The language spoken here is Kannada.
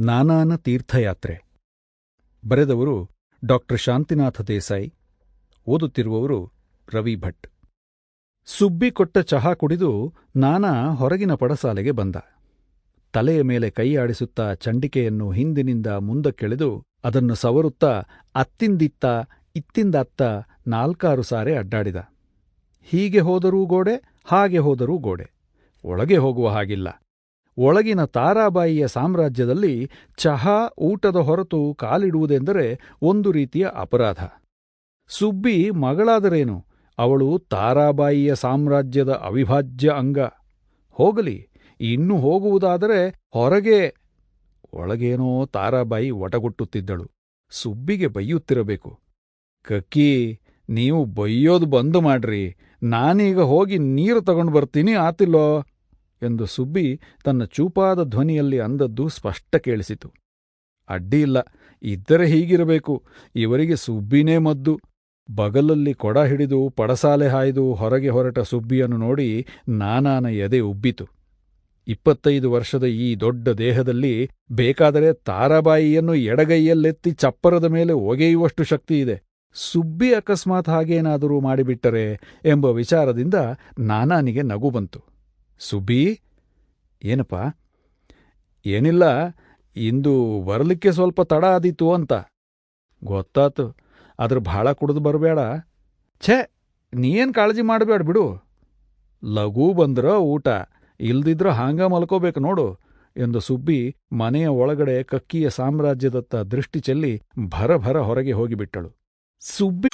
ನಾನಾನ ತೀರ್ಥಯಾತ್ರೆ. ಬರೆದವರು ಡಾಕ್ಟರ್ ಶಾಂತಿನಾಥ ದೇಸಾಯಿ, ಓದುತ್ತಿರುವವರು ರವಿ ಭಟ್. ಸುಬ್ಬಿ ಕೊಟ್ಟ ಚಹಾ ಕುಡಿದು ನಾನಾ ಹೊರಗಿನ ಪಡಸಾಲೆಗೆ ಬಂದ. ತಲೆಯ ಮೇಲೆ ಕೈಯಾಡಿಸುತ್ತಾ ಚಂಡಿಕೆಯನ್ನು ಹಿಂದಿನಿಂದ ಮುಂದಕ್ಕೆಳೆದು ಅದನ್ನು ಸವರುತ್ತಾ ಅತ್ತಿಂದಿತ್ತ, ಇತ್ತಿಂದತ್ತ ನಾಲ್ಕಾರು ಸಾರೆ ಅಡ್ಡಾಡಿದ. ಹೀಗೆ ಹೋದರೂ ಗೋಡೆ, ಹಾಗೆ ಹೋದರೂ ಗೋಡೆ. ಒಳಗೆ ಹೋಗುವ ಹಾಗಿಲ್ಲ. ಒಳಗಿನ ತಾರಾಬಾಯಿಯ ಸಾಮ್ರಾಜ್ಯದಲ್ಲಿ ಚಹಾ ಊಟದ ಹೊರತು ಕಾಲಿಡುವುದೆಂದರೆ ಒಂದು ರೀತಿಯ ಅಪರಾಧ. ಸುಬ್ಬಿ ಮಗಳಾದರೇನು? ಅವಳು ತಾರಾಬಾಯಿಯ ಸಾಮ್ರಾಜ್ಯದ ಅವಿಭಾಜ್ಯ ಅಂಗ. ಹೋಗಲಿ, ಇನ್ನು ಹೋಗುವುದಾದರೆ ಹೊರಗೆ. ಒಳಗೇನೋ ತಾರಾಬಾಯಿ ಒಟಗುಟ್ಟುತ್ತಿದ್ದಳು. ಸುಬ್ಬಿಗೆ ಬೈಯುತ್ತಿರಬೇಕು. ಕಕ್ಕಿ, ನೀವು ಬೈಯೋದು ಬಂದು ಮಾಡ್ರಿ. ನಾನೀಗ ಹೋಗಿ ನೀರು ತಗೊಂಡು ಬರ್ತೀನಿ, ಆತಿಲ್ಲೋ. ಎಂದು ಸುಬ್ಬಿ ತನ್ನ ಚೂಪಾದ ಧ್ವನಿಯಲ್ಲಿ ಅಂದದ್ದು ಸ್ಪಷ್ಟ ಕೇಳಿಸಿತು. ಅಡ್ಡಿಯಿಲ್ಲ ಇದ್ದರೆ ಹೀಗಿರಬೇಕು. ಇವರಿಗೆ ಸುಬ್ಬಿನೇ ಮದ್ದು. ಬಗಲಲ್ಲಿ ಕೊಡ ಹಿಡಿದು ಪಡಸಾಲೆ ಹಾಯ್ದು ಹೊರಗೆ ಹೊರಟ ಸುಬ್ಬಿಯನ್ನು ನೋಡಿ ನಾನಾನ ಎದೆ ಉಬ್ಬಿತು. ಇಪ್ಪತ್ತೈದು ವರ್ಷದ ಈ ದೊಡ್ಡ ದೇಹದಲ್ಲಿ ಬೇಕಾದರೆ ತಾರಾಬಾಯಿಯನ್ನು ಎಡಗೈಯಲ್ಲೆತ್ತಿ ಚಪ್ಪರದ ಮೇಲೆ ಒಗೆಯುವಷ್ಟು ಶಕ್ತಿ ಇದೆ. ಸುಬ್ಬಿ ಅಕಸ್ಮಾತ್ ಹಾಗೇನಾದರೂ ಮಾಡಿಬಿಟ್ಟರೆ ಎಂಬ ವಿಚಾರದಿಂದ ನಾನಾನಿಗೆ ನಗು ಬಂತು. ಸುಬ್ಬಿ ಏನಪ್ಪ? ಏನಿಲ್ಲ, ಇಂದು ಬರಲಿಕ್ಕೆ ಸ್ವಲ್ಪ ತಡ ಆದೀತು ಅಂತ. ಗೊತ್ತಾತು ಅದ್ರ ಭಾಳ ಕುಡಿದು ಬರಬೇಡ ಛೇ, ನೀನು ಕಾಳಜಿ ಮಾಡಬೇಡ ಬಿಡು. ಲಘು ಬಂದ್ರ ಊಟ, ಇಲ್ದಿದ್ರ ಹಾಂಗ ಮಲ್ಕೋಬೇಕು ನೋಡು, ಎಂದು ಸುಬ್ಬಿ ಮನೆಯ ಒಳಗಡೆ ಕಕ್ಕಿಯ ಸಾಮ್ರಾಜ್ಯದತ್ತ ದೃಷ್ಟಿ ಚೆಲ್ಲಿ ಭರಭರ ಹೊರಗೆ ಹೋಗಿಬಿಟ್ಟಳು. ಸುಬ್ಬಿ